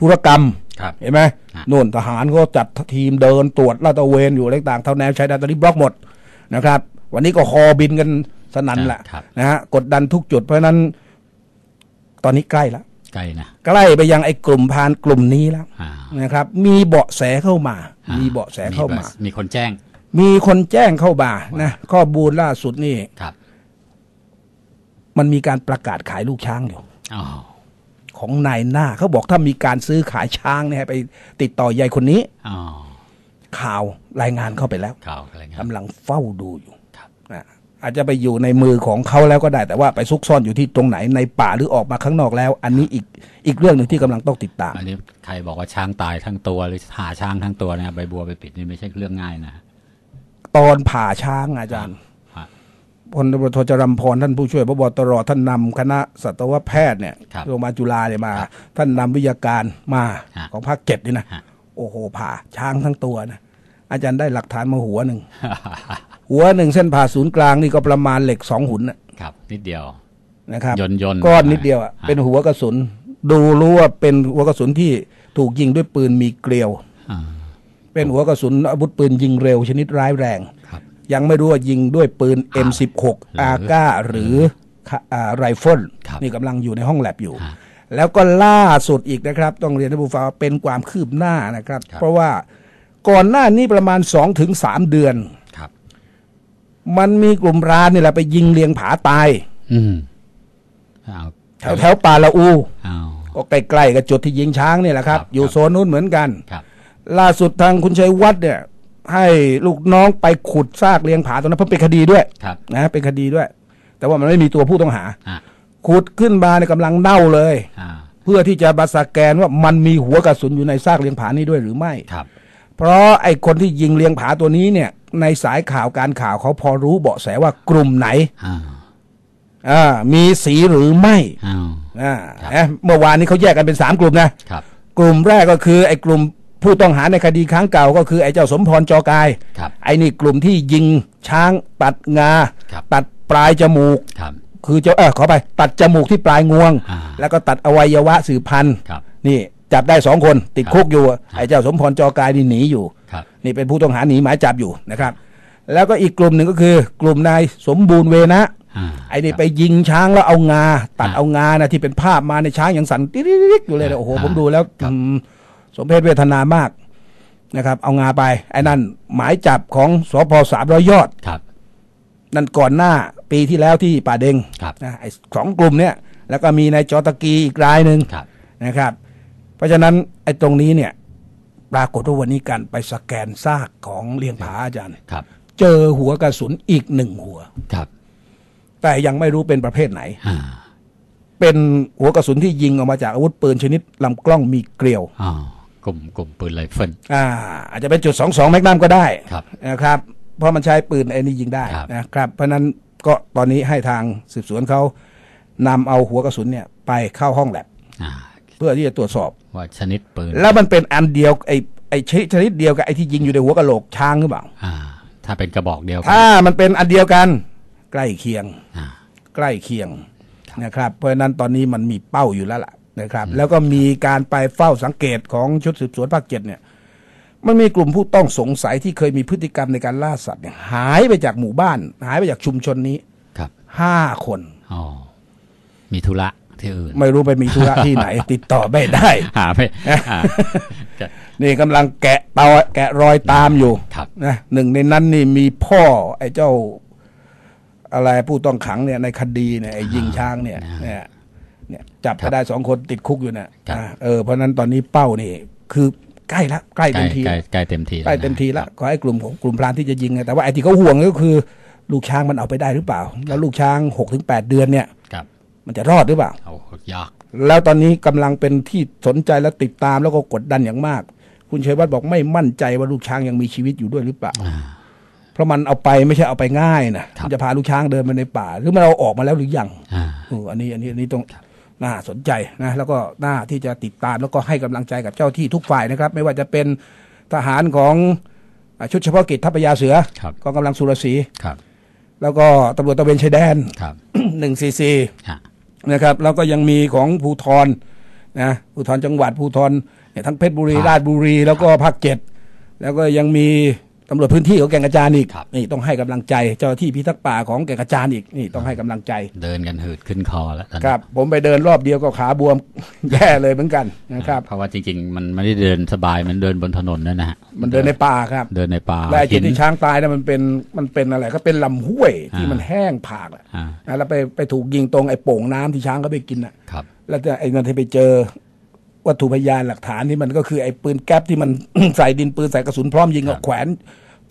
ธุรกรรมครับเห็นไหมฮะนู่นทหารก็จัดทีมเดินตรวจลาดตระเวนอยู่อะไรต่างๆเท่าแนวชายแดนตอนนี้บล็อกหมดนะครับ วันนี้ก็คอบินกันสนั่นแหละครับนะฮะกดดันทุกจุดเพราะฉะนั้น ตอนนี้ใกล้แล้วไกลนะใกล้ไปยังไอ้กลุ่มพรานกลุ่มนี้แล้วอ่านะครับ มีเบาะแสเข้ามาอ่ามีเบาะแสเข้ามา มีคนแจ้ง มีคนแจ้งเข้ามานะข้อมูลล่าสุดนี่ครับ มันมีการประกาศขายลูกช้างอยู่อ๋อ ของนายหน้า เขาบอกถ้ามีการซื้อขายช้างเนี่ยให้ไปติดต่อยายคนนี้อ๋อข่าวรายงานเข้าไปแล้วข่าวอะไรเงี้ยกำลังเฝ้าดูอยู่ครับนะอาจจะไปอยู่ในมือของเขาแล้วก็ได้ แต่ว่าไปซุกซ่อนอยู่ที่ตรงไหนในป่าหรือออกมาข้างนอกแล้ว อันนี้อีกอีกเรื่องหนึ่งที่กำลังต้องติดตาม อันนี้ใครบอกว่าช้างตายทั้งตัวหรือหาช้างทั้งตัวเนี่ยใบบัวไปปิดนี่ไม่ใช่เรื่องง่ายนะ ตอนผ่าช้างอาจารย์ฮะ พลตำรวจโทจรัมพรท่านผู้ช่วยพบตรท่านนำคณะสัตวแพทย์เนี่ยครับโรงพยาบาลจุฬาเนี่ยมา ท่านนำวิทยาการมาฮะของภาคเจ็ดนี่นะฮะโอ้โหผ่าช้างทั้งตัวนะอาจารย์ได้หลักฐานมาหัวหนึ่งหัวหนึ่งเส้นผ่าศูนย์กลางนี่ก็ประมาณเหล็กสองหุ่นน่ะครับ นิดเดียวนะครับยนต์ยนต์ก้อนนิดเดียวอะฮะเป็นหัวกระสุน ดูรู้ว่าเป็นหัวกระสุนที่ถูกยิงด้วยปืนมีเกลียวอ่าเป็นหัวกระสุนอาวุธปืนยิงเร็วชนิดร้ายแรงครับ ยังไม่รู้ว่ายิงด้วยปืนอ่า M16 หรืออาก้าหรืออ่าไรเฟิลครับนี่กำลังอยู่ในห้องแลบอยู่ฮะแล้วก็ล่าสุดอีกนะครับ ต้องเรียนท่านผู้ฟังว่าเป็นความคืบหน้านะครับครับ เพราะว่าก่อนหน้านี้ประมาณ2-3ถึง3เดือนครับมันมีกลุ่มรานนี่แหละไปยิงเลียงผาตายอืมเอาแถวแถวป่าละอูเอาก็ใกล้ๆกับจุดที่ยิงช้างนี่แหละครับครับอยู่โซนนู้นเหมือนกันครับล่าสุดทางคุณชัยวัฒน์เนี่ย ให้ลูกน้องไปขุดซากเลียงผาตรงนั้นเพราะเป็นคดีด้วยครับนะเป็นคดีด้วย แต่ว่ามันไม่มีตัวผู้ต้องหา อ่าขุดขึ้นมาในยกำลังเน่าเลย อ่าเพื่อที่จะบัสแกนว่ามันมีหัวกระสุนอยู่ในซากเลียงผานี้ด้วยหรือไม่ ครับ เพราะไอ้คนที่ยิงเลียงผาตัวนี้เนี่ย ในสายข่าวการข่าวเขาพอรู้เบาะแสว่ากลุ่มไหนอ่าอ่ามีสีหรือไม่อ้าว อ่าครับ เอ๊ะเมื่อวานนี้เขาแยกกันเป็นสามกลุ่มนะ ครับ กลุ่มแรกก็คือไอ้กลุ่ม ผู้ต้องหาในคดีครั้งเก่าก็คือไอ้เจ้าสมพรจอกาย ครับ ไอ้นี่กลุ่มที่ยิงช้างตัดงา ครับ ตัดปลายจมูก ครับ คือจะเออขอไปตัดจมูกที่ปลายงวง อ่าแล้วก็ตัดอวัยวะสืบพันธุ์ครับนี่จับได้สองคนติดครับคุกอยู่ไอ้เจ้าสมพรจอกายนี่หนีอยู่ ครับ นี่เป็นผู้ต้องหาหนีหมายจับอยู่นะครับ แล้วก็อีกกลุ่มหนึ่งก็คือ กลุ่มนายสมบูรณ์เวนะ อ่า ไอ้นี่ไปยิงช้างแล้วเอางา ตัดอ่าเอางานะที่เป็นภาพมาในช้างอย่างสั่นติ๊กๆอยู่เลยนะโอ้โหอ่าผมดูแล้วครับอืม สมเพชเวทนามากนะครับ เอางาไป ไอ้นั่นหมายจับของสพสามร้อยยอดครับ นั่นก่อนหน้าปีที่แล้วที่ป่าเดงครับนะไอ้สองกลุ่มเนี่ย แล้วก็มีนายจอตะกีอีกรายหนึ่งครับนะครับ เพราะฉะนั้นไอ้ตรงนี้เนี่ย ปรากฏว่าวันนี้การไปสแกนซากของเลียงผาอาจารย์ครับ เจอหัวกระสุนอีกหนึ่งหัวครับ แต่ยังไม่รู้เป็นประเภทไหนอ่าเป็นหัวกระสุนที่ยิงออกมาจากอาวุธปืนชนิดลำกล้องมีเกลียวอ๋อ กลุ่มกลุ่มปืนไรเฟิลอ่า อาจจะเป็นจุดสองสองแมกนัมก็ได้ครับนะครับ เพราะมันใช้ปืนไอ้นี่ยิงได้ครับนะครับ เพราะฉะนั้นก็ตอนนี้ให้ทางสืบสวนเขานำเอาหัวกระสุนเนี่ยไปเข้าห้องแลบอ่าเพื่อที่จะตรวจสอบว่าชนิดปืน แล้วมันเป็นอันเดียวไอ้ไอ้ชนิดชนิดเดียวกับไอ้ที่ยิงอยู่ในหัวกะโหลกช้างหรือเปล่าอ่าถ้าเป็นกระบอกเดียวกันถ้ามันเป็นอันเดียวกัน ใกล้เคียงอ่าใกล้เคียงนะครับ เพราะฉะนั้นตอนนี้มันมีเป้าอยู่แล้วล่ะ นะครับ แล้วก็มีการไปเฝ้าสังเกตของชุดสืบสวนภาคเจ็ดเนี่ย มันมีกลุ่มผู้ต้องสงสัยที่เคยมีพฤติกรรมในการล่าสัตว์เนี่ยหายไปจากหมู่บ้าน หายไปจากชุมชนนี้ครับห้าคนอ๋อมีธุระที่อื่นไม่รู้ไปมีธุระที่ไหน ติดต่อไม่ได้หาไม่อ่าจะนี่กำลังแกะเตาแกะรอยตามอยู่ครับนะหนึ่งในนั้นนี่มีพ่อ ไอ้เจ้า อะไรผู้ต้องขังเนี่ยในคดีเนี่ยไอ้ยิงช้างเนี่ย เนี่ยเนี่ยจับครัก็บได้สองคนติดคุกอยู่เนี่ยครับอ่าเออเพราะฉะนั้นตอนนี้เป้านี่คือใกล้ละใกล้ใกล้เต็มทีใกล้ใกล้เต็มทีใกล้เต็มทีละขอให้กลุ่มของกลุ่มพรานที่จะยิงไงแต่ว่าไอ้ที่เขาห่วงก็คือ ลูกช้างมันเอาไปได้หรือเปล่า แล้วลูกช้างหกถึงแปดเดือนเนี่ยครับมันจะรอดหรือเปล่าเอายากแล้วตอนนี้กำลังเป็นที่สนใจและติดตามแล้วก็กดดันอย่างมาก คุณชัยวัฒน์บอกไม่มั่นใจว่าลูกช้างยังมีชีวิตอยู่ด้วยหรือเปล่าอ่าเพราะมันเอาไปไม่ใช่เอาไปง่ายนะครับมันจะพาลูกช้างเดินไปในป่า หรือมันเอาออกมาแล้วหรือยังอ่าเอออันนี้อันนี้อันนี้ต้อง น่าสนใจนะแล้วก็น่าที่จะติดตามแล้วก็ให้กำลังใจกับเจ้าที่ทุกฝ่ายนะครับ ไม่ว่าจะเป็นทหารของอ่าชุดเฉพาะกิจทัพยาเสือครับกองกำลังสุรศรีครับแล้วก็ตำรวจตระเวนชายแดนครับหนึ่งซีซีฮะนะครับ แล้วก็ยังมีของภูทรนะภูธรจังหวัดภูธรเนี่ยทั้งเพชรบุรีครับราชบุรีแล้วก็ภาคเจ็ดแล้วก็ยังมี ตำรวจพื้นที่ของแก่งกระจานอีกครับนี่ต้องให้กำลังใจเจ้าหน้าที่พิทักษ์ป่าของแก่งกระจานอีกนี่ต้องให้กำลังใจ เดินกันหืดขึ้นคอแล้วตอนนี้ครับ ผมไปเดินรอบเดียวก็ขาบวมแย่เลยเหมือนกันนะครับเพราะว่าจริงๆ มันไม่ได้เดินสบายมันเดินบนถนนนั่นนะฮะมันเดินในป่าครับ เดินในป่าและไอ้จุดหินที่ช้างตายนะมันเป็นมันเป็นอะไรก็เป็นลำห้วยที่อ่ามัมันแห้งผากอะอ่านะแล้วไปไปถูกยิงตรงไอ้โป่งน้ำที่ช้างเขาไปกินอะครับแล้วไอ้เงินที่ไปเจอ วัตถุพยานหลักฐานที่มันก็คือไอ้ปืนแก๊ปที่มัน ใส่ดินปืนใส่กระสุนพร้อมยิงครัเอาบแขวน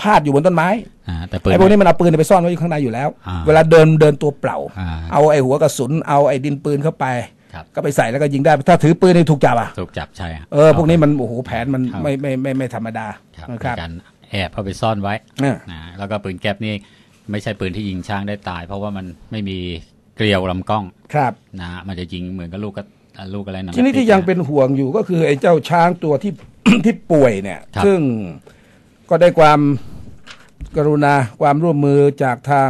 พาดอยู่บนต้นไม้อ่าแต่ปืนไอ้พวกนี้มันเอาปืนไปซ่อนไว้อยู่ข้างในอยู่แล้วอ่าเวลาเดินเดินตัวเปล่าอ่า เอาไอ้หัวกระสุนเอาไอ้ดินปืนเข้าไปครับก็ไปใส่แล้วก็ยิงได้ ถ้าถือปืนนี่ถูกจับอะถูกจับใช่ฮะเออพวกนี้มันโอ้โหแผนมันครับไม่ไม่ไม่ไม่ธรรมดาครับนะครับมีการแอบเข้าไปซ่อนไว้อ่านะแล้วก็ปืนแก๊ปนี่ไม่ใช่ปืนที่ยิงช้างได้ตาย เพราะว่ามันไม่มีเกลียวลำกล้องครับนะฮะมันจะยิงเหมือนกับลูกก็ ลูกอะไรนะทีนี้ที่ยังเป็นห่วงอยู่ก็คือไอ้เจ้าช้างตัวที่ที่ป่วยเนี่ยครับซึ่งก็ได้ความกรุณาความร่วมมือจากทาง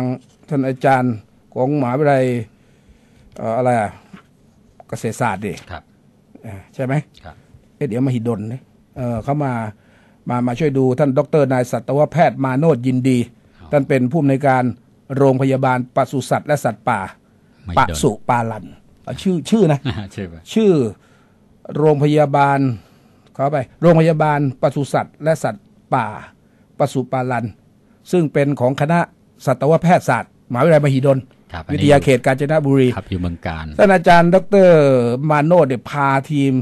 ท่านอาจารย์ของมหาวิทยาลัยเอ่ออะไรอะเกษตรศาสตร์ดิครับเออใช่ไหมครับเอ๊ะเดี๋ยวมหิดลเนี่ยเออเขามามามาช่วยดูท่านดรนายสัตวแพทย์มาโนดยินดี ท่านเป็นผู้อำนวยการโรงพยาบาลปศุสัตว์และสัตว์ป่าไม่ปโดนศุปาลันเอา ชื่อชื่อนะใช่ไหมชื่อโรงพยาบาลขอไป โรงพยาบาลปศุสัตว์และสัตว์ป่าปศุปาลัน ซึ่งเป็นของคณะสัตวแพทยศาสตร์มหาวิทยาลัยมหิดลครับอันวินี้ทยาเขตกาญจนบุรีครับอยู่เมืองการท่านอาจารย์ ดรมาโนดเนี่ยพาทีม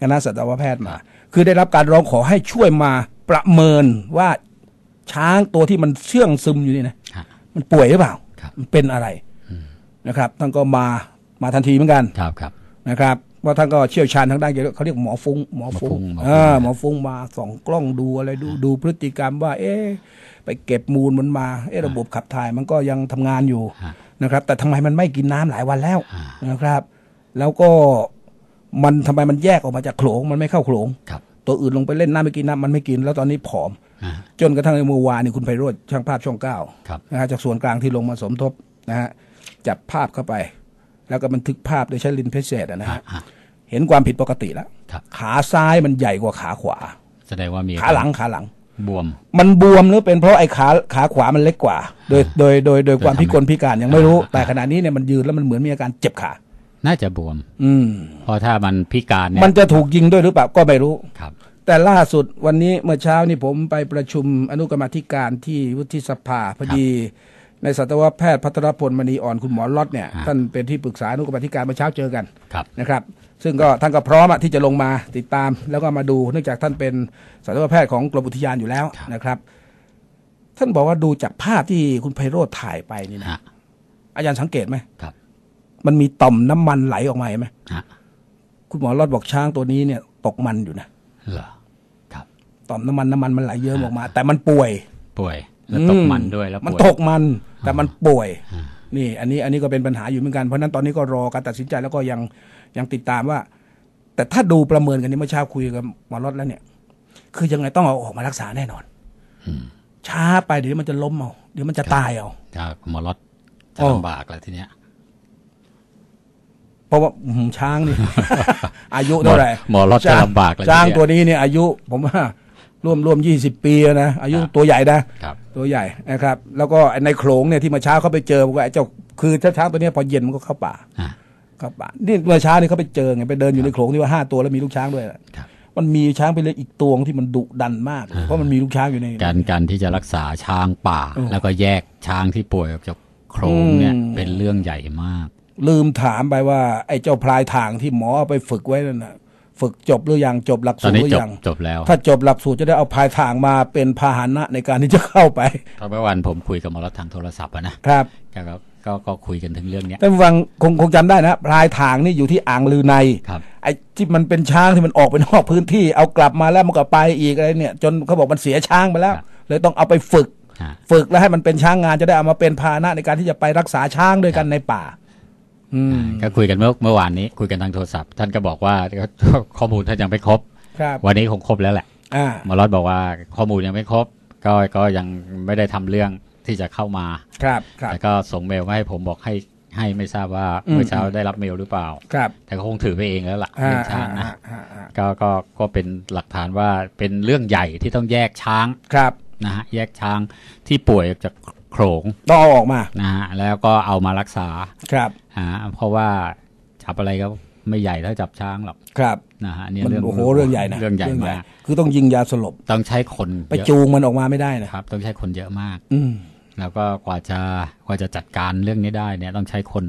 คณะสัตวแพทย์มา คือได้รับการร้องขอให้ช่วยมาประเมินว่าช้างตัวที่มันเชื่องซึมอยู่นี่นะฮะมันป่วยหรือเปล่าครับมันเป็นอะไรนะครับท่านก็มา มาทันทีเหมือนกันครับครับนะครับว่าท่านก็เชี่ยวชาญทางด้านเกี่ยวกับเขาเรียกหมอฟุง้งหมอฟุ้งหมอฟุ้งเออหมอฟุ้งมาส่องกล้องดูอะไรดูดูพฤติกรรมว่า เอ๊ะไปเก็บมูลมันมาเอ๊ะระบบขับถ่ายมันก็ยังทำงานอยู่ฮะนะครับ แต่ทำไมมันไม่กินน้ำหลายวันแล้วอ่านะครับ แล้วก็มันทำไมมันแยกออกมาจากโขลงมันไม่เข้าโขลงครับตัวอื่นลงไปเล่นน้ำไม่กินน้ำมันไม่กิน แล้วตอนนี้ผอมอ่าจนกระทั่งในเมื่อวานนี่คุณไพโรธช่างภาพช่องเก้าครับนะฮะจากส่วนกลางที่ลงมาสมทบนะฮะจับภาพเข้าไป แล้วก็บันทึกภาพโดยใช้ลินส์เพชเศษนะฮะอ่าเห็นความผิดปกติแล้วครับขาซ้ายมันใหญ่กว่าขาขวา แสดงว่ามีขาหลังขาหลัง บวม มันบวมหรือเป็นเพราะไอ้ขาขาขวามันเล็กกว่า โดยโดยโดยโดยความโดยธรรมพิกลพิการยังไม่รู้อ่าแต่ขณะนี้เนี่ยมันยืนแล้วมันเหมือนมีอาการเจ็บขา น่าจะบวม อืมเพราะถ้ามันพิการเนี่ยมันจะถูกยิงด้วยหรือเปล่าก็ไม่รู้ครับแต่ล่าสุดวันนี้เมื่อเช้านี่ผมไปประชุมอนุกรรมาธิการที่วุฒิสภาพอดี ในสัตวแพทย์พัทรพลมณีอ่อนคุณหมอล็อตเนี่ยฮะท่านเป็นที่ปรึกษาอนุกรรมาธิการเมื่อเช้าเจอกันครับนะครับ ซึ่งก็ท่านก็พร้อมอะที่จะลงมาติดตาม แล้วก็มาดูเนื่องจากท่านเป็นสัตวแพทย์ของกรมอุทยานอยู่แล้วครับนะครับ ท่านบอกว่าดูจากภาพที่คุณไพโรธถ่ายไปนี่นะฮะอาจารย์สังเกตไหมครับมันมีต่อมน้ำมันไหลออกมาเห็นไหมฮะคุณหมอล็อตบอกช้างตัวนี้เนี่ย ตกมันอยู่นะเหรอครับ ต่อมน้ำมันน้ำมันมันไหลเยิ้มออกมา แต่มันป่วย ป่วย แล้วตกมันด้วยแล้วมันป่วยตกมันแต่มันป่วยอ่านี่ อันนี้อันนี้ก็เป็นปัญหาอยู่เหมือนกันเพราะฉะนั้นตอนนี้ก็รอการตัดสินใจแล้วก็ยังยังติดตามว่า แต่ถ้าดูประเมินกันนี่เมื่อเช้าคุยกับหมอรถแล้วเนี่ย คือยังไงต้องเอาออกมารักษาแน่นอนอืมช้าไปเดี๋ยวมันจะล้มเอาเดี๋ยวมันจะตายเอาจะหมอรถจะโอ้ลำบากแล้วทีเนี้ยเพราะว่าอื้อหือช้างนี่อายุเท่าไหร่หมอรถจะลำบากแล้วช้างทีเนี้ยตัวนี้เนี่ยอายุ ผมว่า ร่วมร่วมยี่สิบปีแล้วนะอายุครับตัวใหญ่นะครับตัวใหญ่นะครับ แล้วก็ในโขลงเนี่ยที่เมาเช้าเขาไปเจอบอกว่าไอ้เจ้าคือถ้าช้างตัวเนี้ยพอเย็นมันก็เข้าป่าอ่าเข้าป่านี่เมื่อเช้านี่เขาไปเจอไงไปเดินอยู่ในโขลงที่ว่าห้าตัวแล้วมีลูกช้างด้วยครับมันมีช้างไปเลยอีกตัวที่มันดุดันมากเลยเพราะมันมีลูกช้างอยู่ในการการที่จะรักษาช้างป่าเออแล้วก็แยกช้างที่ป่วยออกจากโครงเนี่ยอืมเป็นเรื่องใหญ่มาก ลืมถามไปว่า ไอ้เจ้าพลายทางที่หมอเอาไปฝึกไว้นั่นนะ ฝึกจบหรือยังจบหลักตอสูนตรนี้หรืจอบยังจบแล้ว ถ้าจบหลักสูตรจะได้เอาพลายทางมาเป็นพาหนะในการที่จะเข้าไปเพราะเมื่อวันผมคุยกับหมอรถทางโทรศัพท์อะนะครับก็ก็ก็ก็คุยกันถึงเรื่องเนี้ยท่านผู้ฟังคงคงจำได้นะพลายทางนี่อยู่ที่อ่างลือในครับไอ้ที่มันเป็นช้างที่มันออกไปนอกพื้นที่เอากลับมาแล้วมันก็ไปอีกอะไรเนี่ย จนเขาบอกมันเสียช้างไปแล้วครับเลยต้องเอาไปฝึกอ่าฝึกแล้วให้มันเป็นช้างงานจะได้เอามาเป็นพาหนะในการที่จะไปรักษาช้างด้วยกันในป่าอืม ก็คุยกันเมื่อเมื่อวานนี้คุยกันทางโทรศัพท์ ท่านก็บอกว่าข้อมูลท่านยังไม่ครบครับวันนี้คงครบแล้วแหละอ่าหมอรถบอกว่าข้อมูลยังไม่ครบ ก็ก็ยังไม่ได้ทำเรื่องที่จะเข้ามาครับครับแต่ก็ส่งเมลมาให้ผมบอกให้ให้ไม่ทราบว่าอืมเมื่อเช้าได้รับเมลหรือเปล่าครับแต่ก็คงถือไปเองแล้วล่ะอ่าเรื่องช้างอ่านะอ่าอ่าก็ก็ก็เป็นหลักฐานว่าเป็นเรื่องใหญ่ที่ต้องแยกช้างครับนะฮะแยกช้างที่ป่วยออกจาก โขลงต้องเอาออกมานะฮะแล้วก็เอามารักษาครับอ่าเพราะว่าจับอะไรก็ไม่ใหญ่เท่าจับช้างหรอกครับนะฮะเนี่ยมันเรื่องโอ้โหเรื่องใหญ่นะเรื่องใหญ่มากคือต้องยิงยาสลบต้องใช้คนไปเยอะจูงมันออกมาไม่ได้นะครับ ต้องใช้คนเยอะมาก อืมแล้วก็กว่าจะกว่าจะจัดการเรื่องนี้ได้เนี่ยต้องใช้คน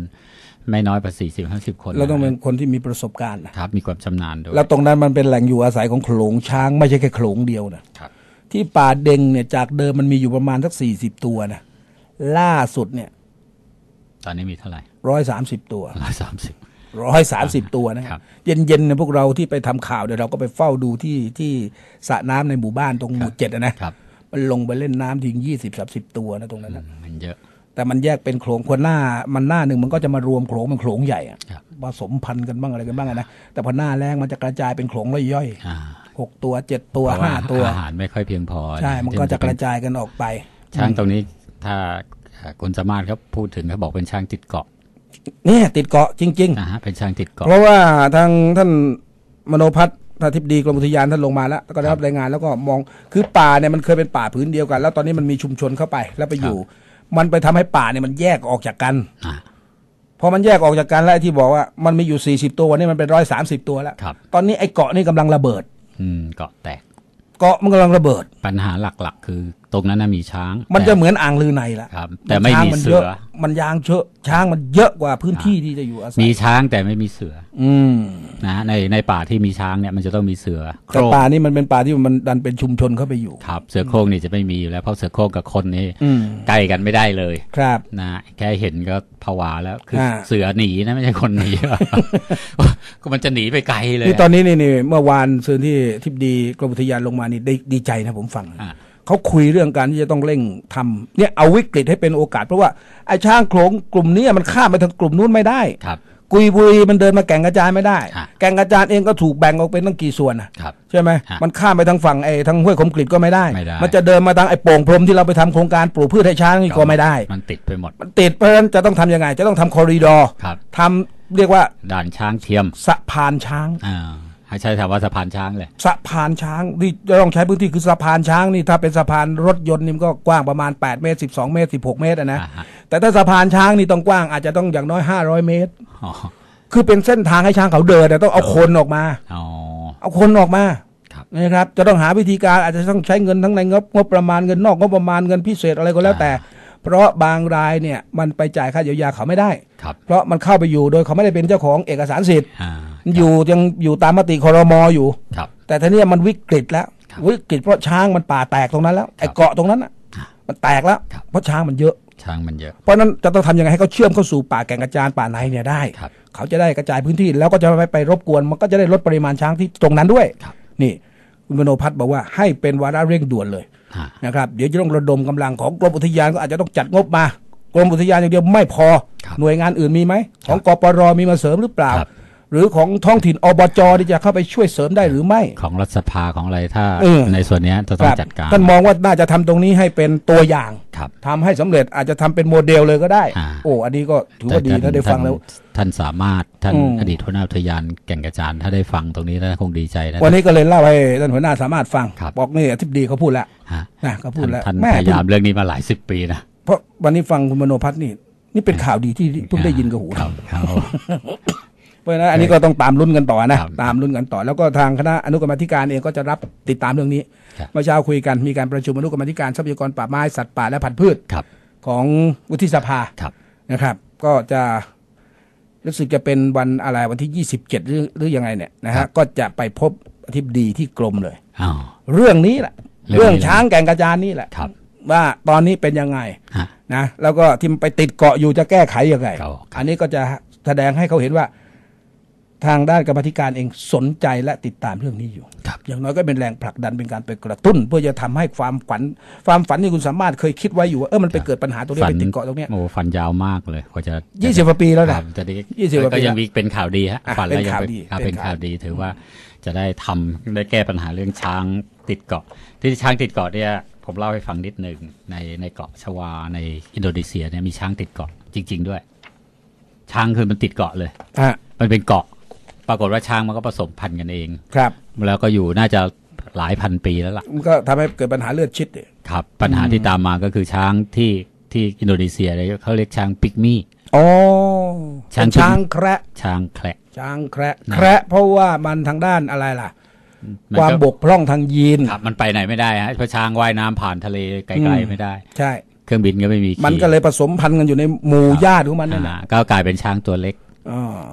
ไม่น้อยกว่าสี่สิบห้าสิบคนเราต้องเป็นคนที่มีประสบการณ์นะครับ มีความชำนาญด้วย แล้วตรงนั้นมันเป็นแหล่งอยู่อาศัยของโขลงช้างไม่ใช่แค่โขลงเดียวนะครับที่ป่าเด็งเนี่ยจากเดิมมันมีอยู่ประมาณสักสี่สิบตัวนะ ล่าสุดเนี่ย ตอนนี้มีเท่าไหร่ร้อยสามสิบตัวร้อยสามสิบร้อยสามสิบตัวนะครับ เย็นๆเนี่ยพวกเราที่ไปทำข่าวเดี๋ยวเราก็ไปเฝ้าดูที่ที่สระน้ำในหมู่บ้านตรงหมู่เจ็ดอะนะครับมันลงไปเล่นน้ำทิ้งยี่สิบสามสิบตัวนะตรงนั้นนะมันเยอะ แต่มันแยกเป็นโขลงคนหน้ามันหน้าหนึ่งมันก็จะมารวมโขลงเป็นโขลงใหญ่อะครับผสมพันธุ์กันบ้างอะไรกันบ้างอะนะแต่พอหน้าแรงมันจะกระจายเป็นโขลงย่อยอ่าๆหกตัวเจ็ดตัวเพระห้าตัวอาหารไม่ค่อยเพียงพอ ใช่ มันก็จะกระจายกันออกไป ช้างตรงนี้ ถ้าเอ่อคุณสามารถเขาพูดถึงเขาบอกเป็นช้างติดเกาะเนี่ยติดเกาะจริงนะฮะเป็นช้างติดๆเกาะเพราะว่าทางท่านมโนพัฒน์ท่านทิบดีกรมอุทยานท่านลงมาแล้วก็ได้รับรายงานแล้วก็มองคือป่าเนี่ยมันเคยเป็นป่าพื้นเดียวกัน แล้วตอนนี้มันมีชุมชนเข้าไปแล้วไปอยู่ มันไปทำให้ป่าเนี่ยมันแยกออกจากกันอ่าพอมันแยกออกจากกันแล้วไอ้ที่บอกว่ามันมีอยู่40ตัววันนี้มันเป็นร้อยสาตัวแล้วครับตอนนี้ไอ้เกาะนี่กำลังระเบิด อืมเกาะแตกเกาะมันกำลังระเบิด ปัญหาหลักๆ คือ ตรงนั้นน่ะมีช้าง มันจะแต่เหมือนอ่างลือในละครับ แต่ไม่ช้างมีนเสืยออะมันยางเชอะช้างมันเยอะกว่าพื้นที่ที่จะอยู่อาศัมียช้างแต่ไม่มีเสือ อืมนะฮะในในป่าที่มีช้างเนี่ยมันจะต้องมีเสือโคแต่ร่งป่านี่มันเป็นป่าที่มันดันเป็นชุมชนเข้าไปอยู่ครับ เสือโคร่งนี่จะไม่มีอยู่แล้วเพราะเสือโคร่งกับคนนี่อืมใกล้กันไม่ได้เลยครับนะแค่เห็นก็ผวาแล้วคืออาเสือหนีนะไม่ใช่คนหนีก็มันจะหนีไปไกลเลยนี่ตอนนี้นี่นี่เมื่อวานซื้อที่ทิบดีกรมอุทยานลงมานี่ได้ดีใจนะผมฟังอะ เขาคุยเรื่องการที่จะต้องเร่งทำเนี่ยเอาวิกฤตให้เป็นโอกาส เพราะว่าไอ้ช้างโขลงกลุ่มเนี้มันข้ามไปทางกลุ่มนู้นไม่ได้ครับกุยบุรีมันเดินมาแก่งกระจานไม่ได้ฮะแก่งกระจานเองก็ถูกแบ่งออกเป็นตั้งกี่ส่วนน่ะครับใช่ไหมฮะมันข้ามไปทางฝั่งไอ้ทางห้วยขมกริดก็ไม่ได้ไม่ได้ มันจะเดินมาทางไอ้โป่งพรมที่เราไปทำโครงการปลูกพืชให้ช้างนี่ก็ไม่ได้ มันติดไปหมด มันติดเพราะฉะนั้นจะต้องทำยังไง จะต้องทำคอริดอร์ครับทำเรียกว่าด่านช้างเทียมสะพานช้างอ่า ให้ใช้คำว่าสะพานช้างเลยสะพานช้างที่จะต้องใช้พื้นที่คือสะพานช้างนี่ถ้าเป็นสะพานรถยนต์นี่มันก็กว้างประมาณ 8 เมตร 12 เมตร 16 เมตรอะนะอ่าฮะแต่ถ้าสะพานช้างนี่ต้องกว้างอาจจะต้องอย่างน้อย 500 เมตรอ๋อคือเป็นเส้นทางให้ช้างเขาเดินแต่ต้องเอาคนออกมาอ๋อเอาคนออกมาครับนะครับจะต้องหาวิธีการอาจจะต้องใช้เงินทั้งในงบงบประมาณเงินนอกงบประมาณเงินพิเศษอะไรก็แล้วแต่ เพราะบางรายเนี่ยมันไปจ่ายค่าเยียวยาเขาไม่ได้ครับเพราะมันเข้าไปอยู่โดยเขาไม่ได้เป็นเจ้าของเอกสารสิทธิ์ อ่าอยู่ยังอยู่ตามมติคอรมออยู่ ครับ แต่ทีเนี้ยมันวิกฤตแล้วครับวิกฤตเพราะช้างมันป่าแตกตรงนั้นแล้วไอ้เกาะตรงนั้นอะครับมันแตกแล้วครับเพราะช้างมันเยอะ ช้างมันเยอะ เพราะฉะนั้นจะต้องทำยังไงให้เขาเชื่อมเข้าสู่ป่าแก่งกระจานป่าในเนี่ยได้ครับเขาจะได้กระจายพื้นที่แล้วก็จะไม่ไปรบกวน มันก็จะได้ลดปริมาณช้างที่ตรงนั้นด้วยครับนี่คุณมโนพัฒน์บอกว่าให้เป็นวาระเร่งด่วนเลยฮะนะครับ เดี๋ยวจะต้องระดมกำลังของกรมอุทยานก็อาจจะต้องจัดงบมากรมอุทยานอย่างเดียวไม่พอครับหน่วยงานอื่นมีไหมของกปรมีมาเสริมหรือเปล่าครับ หรือของท้องถิ่นอบจที่จะเข้าไปช่วยเสริมได้หรือไม่ ของรัฐสภาของอะไรถ้าเออในส่วนเนี้ยจะต้องจัดการท่านมองว่าน่าจะทำตรงนี้ให้เป็นตัวอย่างครับทำให้สำเร็จอาจจะทำเป็นโมเดลเลยก็ได้อ่าโอ้อันนี้ก็ถือว่าดีท่ถ้าได้ฟังแล้ว ท่านสามารถท่านอืมอดีตหัวหน้าอุทยานแก่งกระจานถ้าได้ฟังตรงนี้แล้วคงดีใจนะวันนี้ก็เลยเล่าให้ท่านหัวหน้าสามารถฟังครับบอกนี่อธิบดีเขาพูดแล้วฮะนะเขาพูดท่านแล้วท่านแม่พยายามเรื่องนี้มาหลายสิบปีนะเพราะวันนี้ฟังคุณมโนพัฒน์นี่นี่เป็นข่าวดีที่เพิ่งได้ยินกับหูครับครับ เพราะฉะนั้นอันนี้ก็ต้องตามลุ้นกันต่อนะครับตามลุ้นกันต่อ แล้วก็ทางคณะอนุกรรมาธิการเองก็จะรับติดตามเรื่องนี้ครับเมื่อเช้าคุยกันมีการประชุมอนุกรรมาธิการทรัพยากรป่าไม้สัตว์ป่าและพันธุ์พืชครับของวุฒิสภาครับนะครับ ก็จะรู้สึกจะเป็นวันอะไรวันที่ 27 หรือหรือยังไงเนี่ยนะครัฮะบก็จะไปพบอธิบดีที่กรมเลยอ้าวเรื่องนี้แหละเรื่องนี้เรื่องช้างแก่งกระจานนี่แหละครับว่าตอนนี้เป็นยังไงฮะนะแล้วก็ที่มันไปติดเกาะอยู่จะแก้ไขยังไงครับอันนี้ก็จะแสดงให้เขาเห็นว่า ทางด้านกรรมาธิการเองสนใจและติดตามเรื่องนี้อยู่ครับอย่างน้อยก็เป็นแรงผลักดันเป็นการไปกระตุ้น เพื่อจะทำให้ความฝัน ความฝันที่คุณสามารถเคยคิดไว้อยู่ว่าเออมันไปเกิดปัญหาตรงนี้ไปติดเกาะตรงเนี้ยโอ้ฟันยาวมากเลยกว่าจะยี่สิบกว่าปีแล้วคนะรับจะได้20กว่าปีก็ยังแล้วมีเป็นข่าวดีฮะอะฝันแล้วเป็นยังข่าวเป็นดีครับเป็เป็นนข่าข่าววดีถือว่าจะได้ทำได้แก้ปัญหาเรื่องช้างติดเกาะ ที่ช้างติดเกาะเนี่ยผมเล่าให้ฟังนิดหนึ่งในในเกาะชวาในอินโดนีเซียเนี่ยมีช้างติดเกาะจริง ๆ ด้วย ช้างคือมันติดเกาะเลยฮะมันเป็นเกาะ ปรากฏว่าช้างมันก็ผสมพันธุ์กันเอง ครับ แล้วก็อยู่น่าจะหลายพันปีแล้วล่ะ มันก็ทำให้เกิดปัญหาเลือดชิดเนี่ยครับ ปัญหาที่ตามมาก็คือช้างที่ที่อินโดนีเซียเนี่ยเขาเรียกช้างปิกมี่อ๋อช้างเป็นช้างแคระช้างแคระช้างแคระแคระเพราะว่ามันทางด้านอะไรล่ะนความก็บกพร่องทางยีนครับมันไปไหนไม่ได้ฮะเพราะช้างว่ายน้ำผ่านทะเลไกอืลมๆไม่ได้ ใช่ เครื่องบินก็ไม่มีขี่มันก็เลยผสมพันธุ์กันอยู่ในหมู่ญาติของมันนั่นแหละอ่าก็กลายเป็นช้างตัวเล็กอ๋อ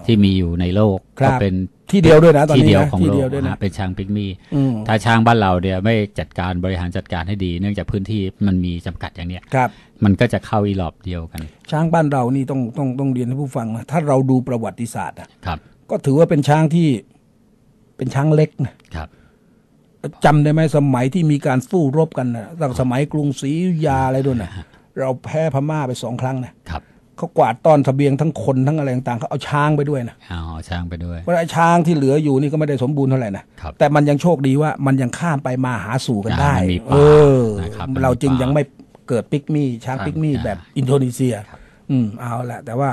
ที่มีอยู่ในโลกครับก็เป็นที่เดียวด้วยนะตอนที่นี้เดียวนะของที่โลเดีกยวด้วยนะนะฮะเป็นช้างปิกมี่อืมถ้าช้างบ้านเราเนี่ยไม่จัดการบริหารจัดการให้ดี เนื่องจากพื้นที่มันมีจำกัดอย่างเนี้ยครับ มันก็จะเข้าอีหลอบเดียวกัน ช้างบ้านเรานี่ต้องต้องต้องเรียนให้ผู้ฟังนะถ้าเราดูประวัติศาสตร์อะครับ ก็ถือว่าเป็นช้างที่เป็นช้างเล็กนะครับจำได้ไหมสมัยที่มีการสู้รบกันนะตั้งสมัยกรุงศรีอยุธยาอะไรด้วยนะเราแพ้พม่าไปสองครั้งนะครับ เขากวาดต้อนเสบียงทั้งคนทั้งอะไรต่างๆเขาเอาช้างไปด้วยนะเอาช้างไปด้วยเพราะไอ้ช้างที่เหลืออยู่นี่ก็ไม่ได้สมบูรณ์เท่าไหร่นะครับแต่มันยังโชคดีว่ามันยังข้ามไปมาหาสู่กันได้อ่ามันมีเอป่าอนะครับมันมีเราจึงป่ายัยังไม่เกิดปิกมี่ช้างครับปิกมี่อ่าแบบอินโดนีเซีย อืมเอาละแต่ว่า